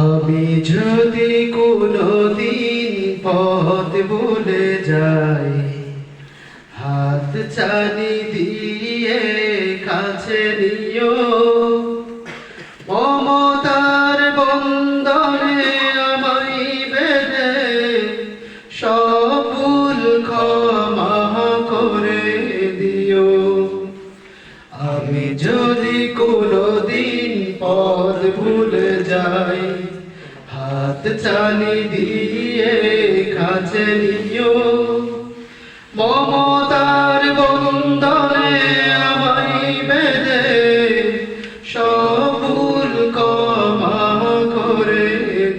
আমি যদি কোনদিন পথ ভুলে যাই, হাত চানি দিয়ে কাছে নিও। মমতার বন্দনে আমায় বেঁধে সবুল ক্ষমা করে দিও। আমি যদি ভুলে যাই। হাত চানি দিয়ে কাছে নিও। মমতার বন্দনে আমায় বেঁধে সবুল ক্ষমা করে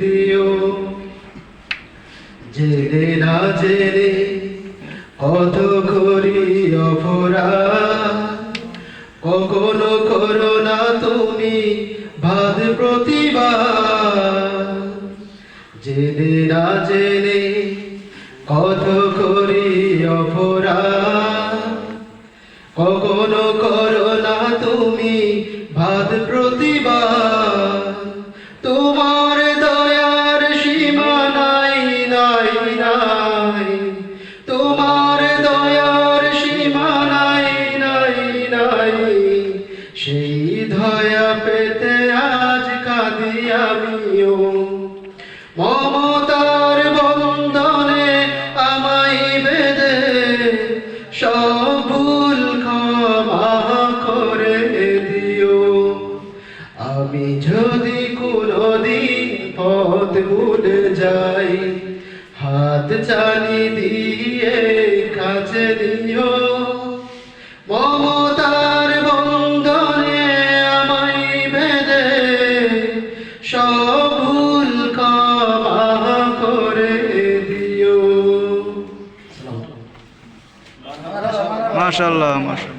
দিও। জেনে না জেনে কত করি অপরাধ, কখনো করো বাদ প্রতিবাদ। জেনে না জেনে কত করি অপরাধ। কখনো করো না তুমি বাদ প্রতিবাদ। তোমার দয়ার সীমা নাই নাই নাই। তোমার দয়ার সীমা নাই নাই নাই। সেই দয়া পেতে কাঁদি আমিও মমতার বন্ধনে আমায় বেঁধে সবুল ক্ষমা করে দিও। আমি যদি কোনদিন পথ ভুলে যাই, হাত চালি দিয়ে কাছে দিও সবুল ক্ষমা করে মাশাল্লাহ মাশাল্লাহ